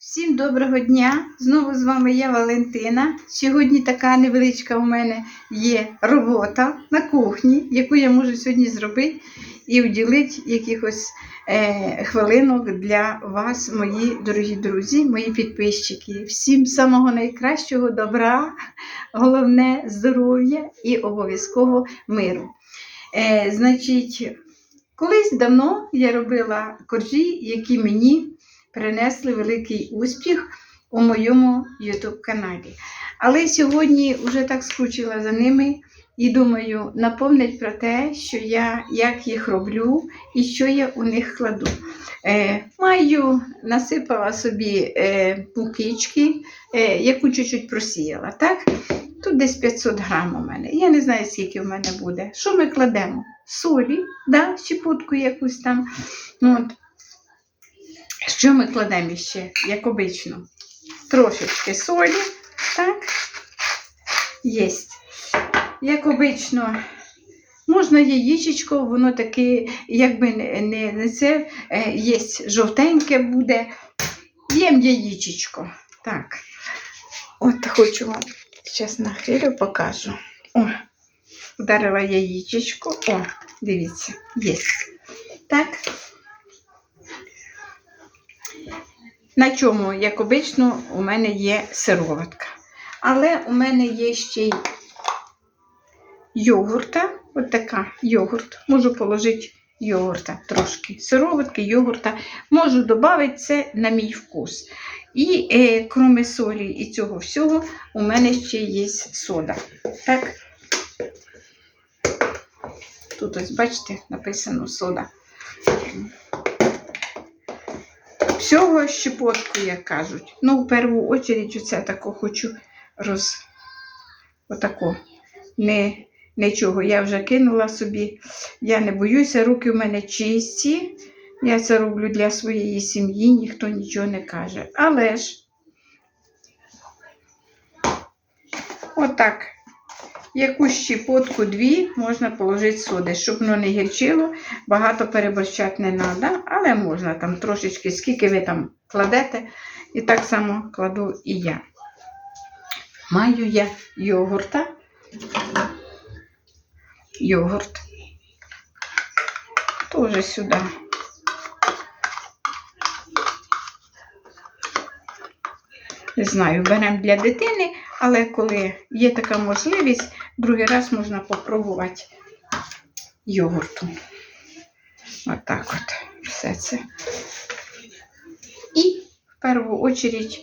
Всім доброго дня! Знову з вами я Валентина. Сьогодні така невеличка у мене є робота на кухні, яку я можу сьогодні зробити і уділити якихось е, хвилинок для вас, мої дорогі друзі, мої підписчики. Всім самого найкращого добра, головне здоров'я і обов'язково миру. Е, значить, колись давно я робила коржі, які мені принесли великий успіх у моєму YouTube каналі. Але сьогодні вже так скучила за ними і думаю, напомнить про те, що я як їх роблю і що я у них кладу. Е, маю, насипала собі е, мукички, е, яку чуть-чуть просіяла. Так? Тут десь 500 грам у мене. Я не знаю, скільки в мене буде. Що ми кладемо? Солі, да? щепотку якусь там. От. Що ми кладемо ще, як обично? Трошечки солі, так? Єсть. Як обично, можна яєчечко, воно таке, якби не, не, це, е, є жовтеньке буде. Їм яєчечко. Так. От хочу вам зараз нахилю покажу. О, вдарила яєчечко. О, дивіться, є. Так. На чому, як обично, у мене є сироватка. Але у мене є ще й йогурта. От така йогурт. Можу положити йогурта трошки. Сироватки, йогурта. Можу додати це на мій вкус. І е, крім солі і цього всього, у мене ще є сода. Так. Тут ось, бачите, написано сода. Всього щепотку, як кажуть. Ну, в першу очередь, оце тако хочу роз. Отако. Не, нічого. Я вже кинула собі. Я не боюся, руки в мене чисті. Я це роблю для своєї сім'ї, ніхто нічого не каже. Але ж, отак. Яку щепотку дві можна положити соди, щоб воно не гірчило, багато переборщати не треба, але можна там трошечки, скільки ви там кладете, і так само кладу і я. Маю я йогурта. Йогурт. Теж сюди. Не знаю, беремо для дитини, але коли є така можливість, другий раз можна попробувати йогурту. Отак от, от все це. І в першу очередь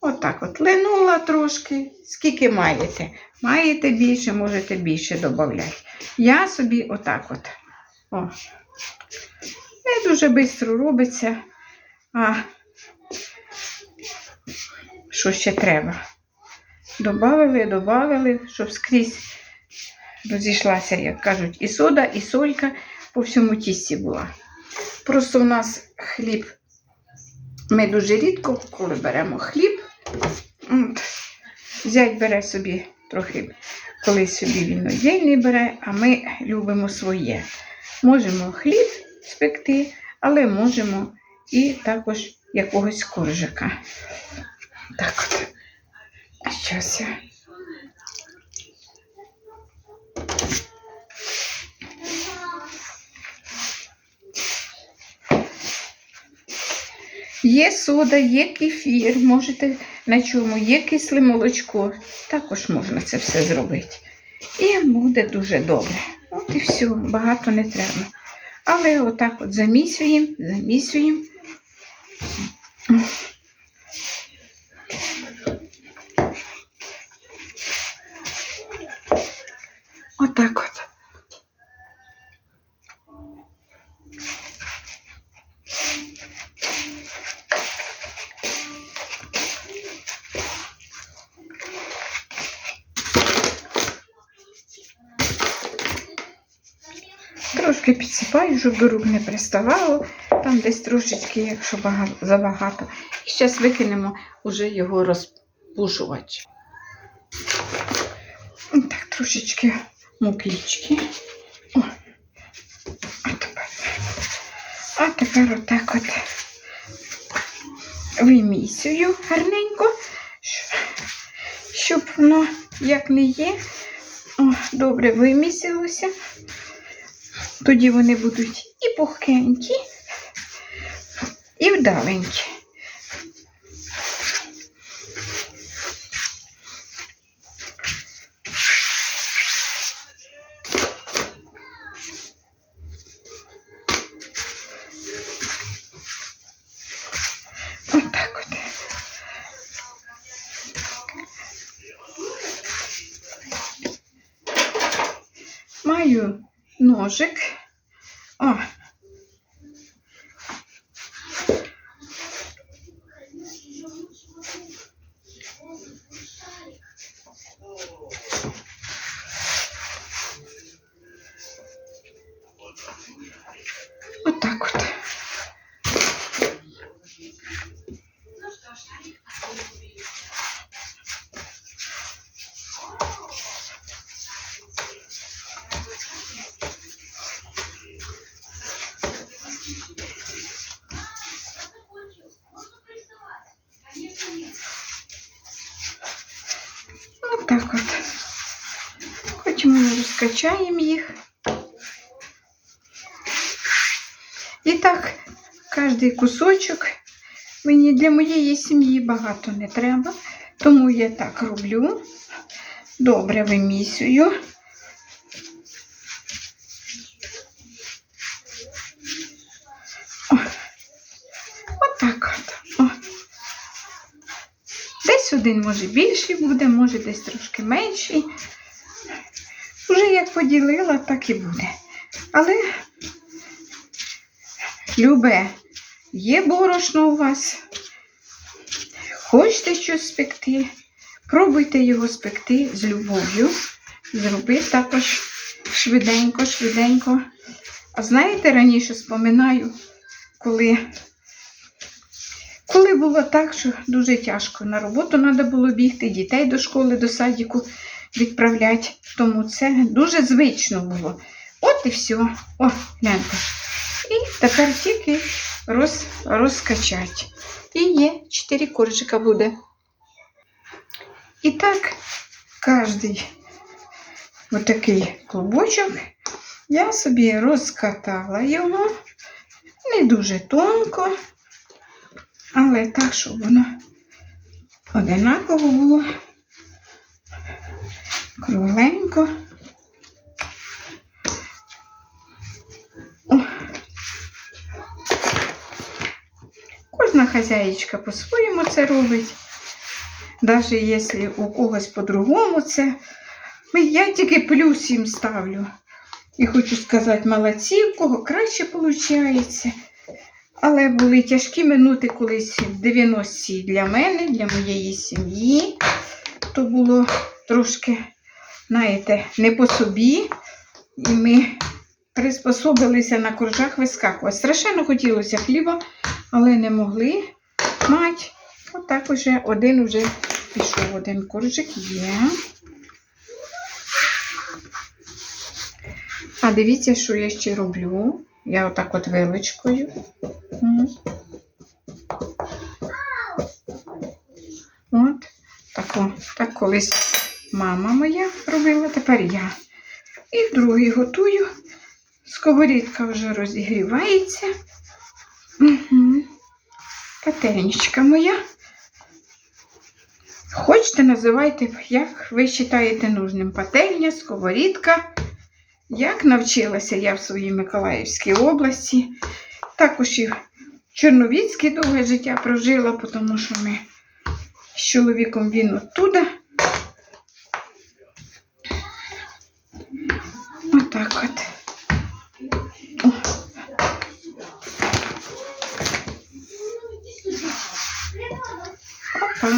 отак от линула трошки, скільки маєте. Маєте більше, можете більше додати. Я собі отак от. О. Не дуже швидко робиться. А що ще треба. Добавили, добавили, щоб скрізь розійшлася, як кажуть, і сода, і солька по всьому тісті була. Просто у нас хліб. Ми дуже рідко, коли беремо хліб, зять бере собі трохи, колись собі він віддільний бере, а ми любимо своє. Можемо хліб спекти, але можемо і також якогось коржика. Так от. Я. Є сода, є кефір, можете на чому, є кисле молочко. Також можна це все зробити. І буде дуже добре. От і все, багато не треба. Але отак от замісюємо, замісюємо. Отак от. Трошки підсипаю, щоб до рук не приставало. Там десь трошечки, якщо багато, забагато. І зараз викинемо уже його розпушувач. Так, трошечки муклічки. О. А тепер, а тепер отак от вимісюю гарненько, щоб воно як не є. О, добре вимісилося. Тоді вони будуть і пухкенькі, і вдаленькі. Маю ножик. Розкачаємо їх. І так, кожний кусочок мені для моєї сім'ї багато не треба, тому я так роблю. Добре вимісюю. Отак от. О. Десь один може більший буде, може десь трошки менший. Поділила, так і буде. Але любе, є борошно у вас. Хочете щось спекти, пробуйте його спекти з любов'ю. Зроби також швиденько, швиденько. А знаєте, раніше споминаю, коли, коли було так, що дуже тяжко на роботу треба було бігти, дітей до школи, до садіку відправляти. Тому це дуже звично було. От і все. О, гляньте. І тепер тільки роз, розкачати. І є 4 коржика буде. І так, кожний отакий клубочок я собі розкатала його. Не дуже тонко, але так, щоб воно одинаково було. Кругленько. Кожна хазяїчка по-своєму це робить. Навіть якщо у когось по-другому це. Я тільки плюс їм ставлю. І хочу сказати, молодці, у кого краще виходить. Але були тяжкі минути колись в 90-ті для мене, для моєї сім'ї. То було трошки, знаєте, не по собі. І ми приспособилися на коржах вискакувати. Страшенно хотілося хліба, але не могли мати. Отак уже один уже пішов, один коржик є. А дивіться, що я ще роблю. Я отак от вилочкою. От, тако, так колись мама моя робила, тепер я. І другий готую. Сковорідка вже розігрівається. Угу. Пательничка моя. Хочете, називайте, як ви вважаєте нужним. Пательня, сковорідка. Як навчилася я в своїй Миколаївській області. Також і в Чорновіцькій довге життя прожила, тому що ми з чоловіком він оттуда. Опа.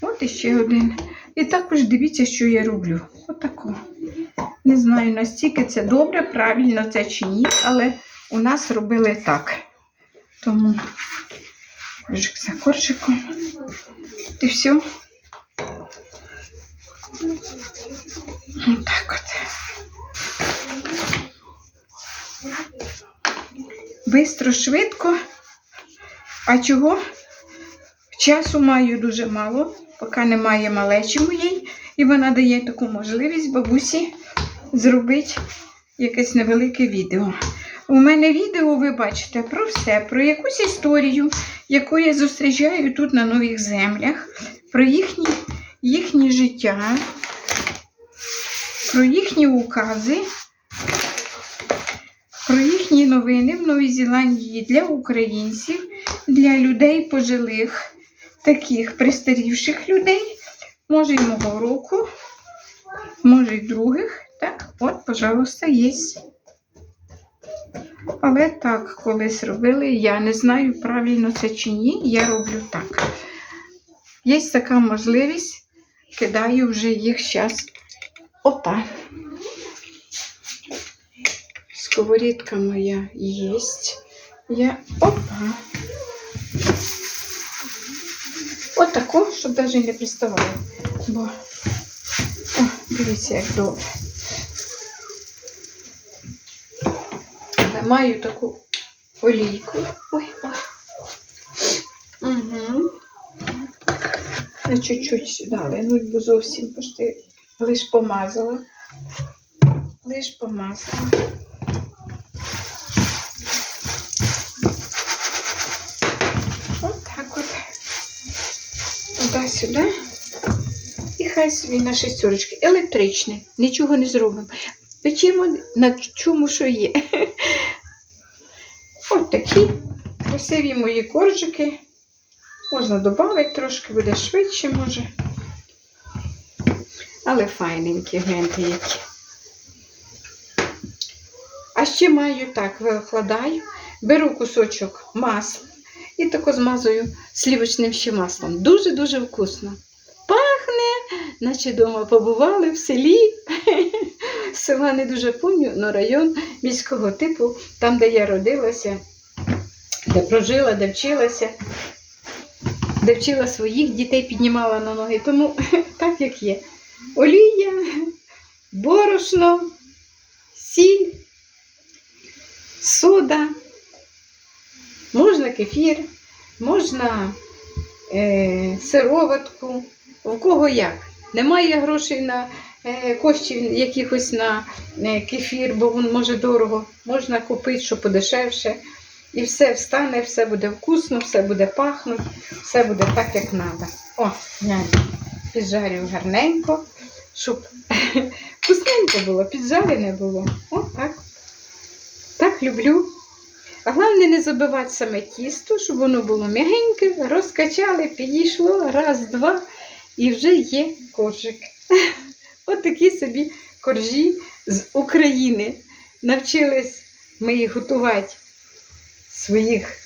От іще один. І також дивіться, що я роблю. Отако. Не знаю, настільки це добре, правильно це чи ні, але у нас робили так. Тому коржик за коржиком. І все. Отак от. Бистро, швидко. А чого? Часу маю дуже мало, поки немає малечі моєї, і вона дає таку можливість бабусі зробити якесь невелике відео. У мене відео, ви бачите, про все, про якусь історію, яку я зустрічаю тут на нових землях, про їхні, їхнє життя, про їхні укази, про їхні новини в Новій Зеландії для українців, для людей пожилих, таких пристарівших людей, може й мого року, може й других. Так, от, пожалуйста, є. Але так колись робили. Я не знаю, правильно це чи ні. Я роблю так. Є така можливість, кидаю вже їх зараз. Опа. Сковорідка моя є. Я опа. От таку, щоб навіть не приставало. Бо, о, дивіться, як добре. Маю таку олійку. Ой, ой. Угу. Я чуть-чуть сюди линуть, бо зовсім почти лиш помазала. Лиш помазала. От так от. Туди-сюди. І хай собі на шестерочки. Електричне. Нічого не зробимо. Печемо на чому, що є. От такі красиві мої коржики. Можна додати трошки, буде швидше, може. Але файненькі, гляньте які. А ще маю так, викладаю, беру кусочок масла і тако змазую слівочним ще маслом. Дуже-дуже вкусно. Пахне, наче вдома побували в селі. Села не дуже пам'ятаю, але район міського типу, там, де я родилася, де прожила, де вчилася, де вчила своїх дітей, піднімала на ноги. Тому так як є. Олія, борошно, сіль, сода, можна кефір, можна е, сироватку, в кого як. Немає грошей на е, коштів якихось на е, кефір, бо він може дорого. Можна купити, що подешевше. І все встане, все буде вкусно, все буде пахнути, все буде так, як треба. О, гляньте, піджарю гарненько, щоб вкусненько було, піджарене було. О, так. Так люблю. А головне не забивати саме тісто, щоб воно було м'ягеньке, розкачали, підійшло, раз, два, і вже є коржик. От такі собі коржі з України. Навчились ми їх готувати своїх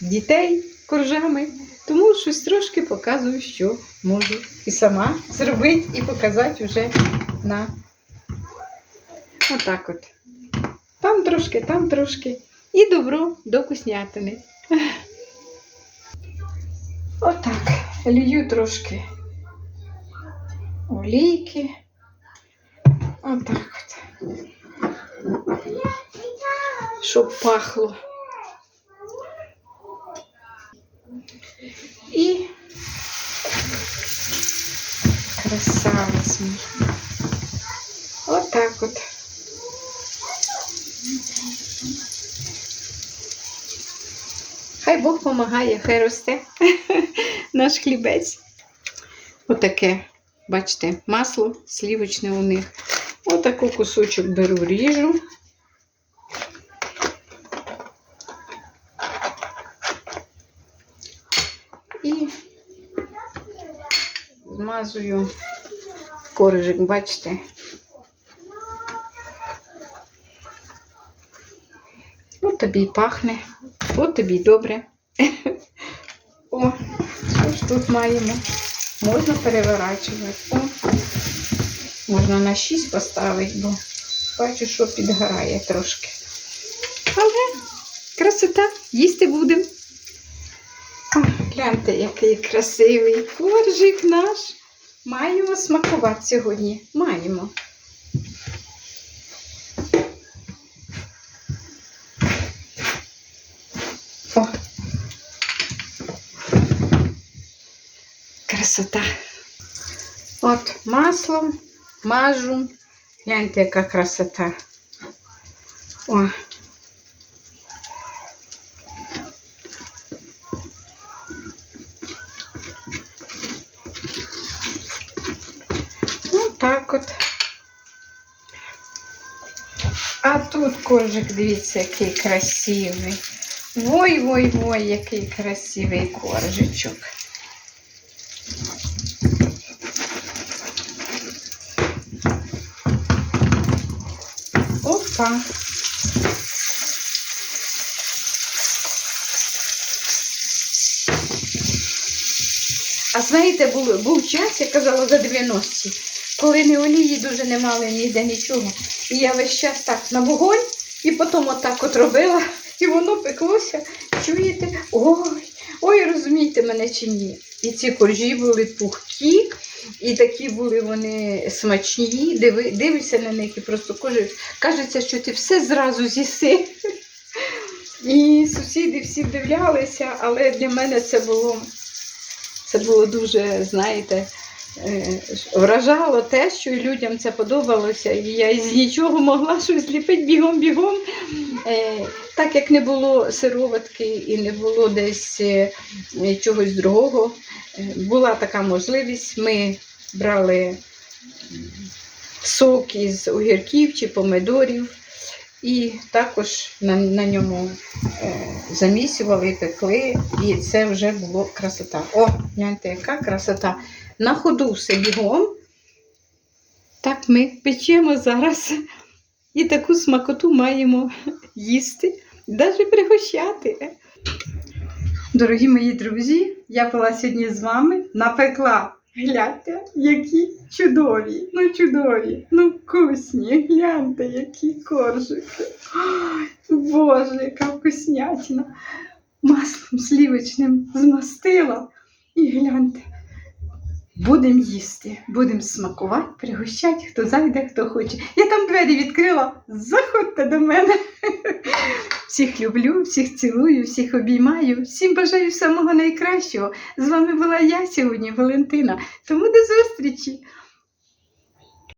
дітей коржами, тому щось трошки показую, що можу і сама зробити, і показати вже на отак от. Там трошки, там трошки. І добро до вкуснятини. Отак. Лью трошки олійки. Отак от. Щоб пахло. І красавець мій. Отак от. Хай Бог помагає, хай росте наш хлібець. Отаке, бачите, масло слівочне у них. Отаку кусочок беру, ріжу. І змазую коржик, бачите. От тобі й пахне, от тобі й добре. О, що ж тут маємо? Можна переворачувати. О, можна на 6 поставити, бо бачу, що підгорає трошки. Але красота, їсти будемо. Гляньте, який красивий коржик наш. Маємо смакувати сьогодні. Маємо. О. Красота. От маслом мажу. Гляньте, яка красота. О. Ну, так от. А тут коржик, дивіться, який красивий. Ой-ой-ой, який красивий коржичок. Опа. А знаєте, був, був час, я казала, за 90-ті, коли не олії дуже не мали ніде нічого. І я весь час так на вогонь і потім отак от робила, і воно пеклося. Чуєте? Ой, ой, розумієте мене чи ні. І ці коржі були пухкі, і такі були вони смачні. Диви, дивишся на них і просто кожи, кажеться, що ти все зразу з'їси. І сусіди всі дивлялися, але для мене це було, це було дуже, знаєте, вражало те, що людям це подобалося. І я із нічого могла щось зліпити бігом-бігом. Е, Так як не було сироватки і не було десь е, чогось другого, е, була така можливість. Ми брали сок із огірків чи помидорів. І також на, на ньому е, замісювали, пекли, і це вже було красота. О, гляньте, яка красота. На ходу все бігом. Так ми печемо зараз і таку смакоту маємо їсти, навіть пригощати. Дорогі мої друзі, я була сьогодні з вами, напекла. Гляньте, які чудові, ну чудові, ну вкусні. Гляньте, які коржики. Ой, Боже, яка вкуснятина. Маслом слівочним змастила. І гляньте, будемо їсти, будемо смакувати, пригощати, хто зайде, хто хоче. Я там двері відкрила. Заходьте до мене. Всіх люблю, всіх цілую, всіх обіймаю, всім бажаю самого найкращого. З вами була я сьогодні, Валентина. Тому до зустрічі!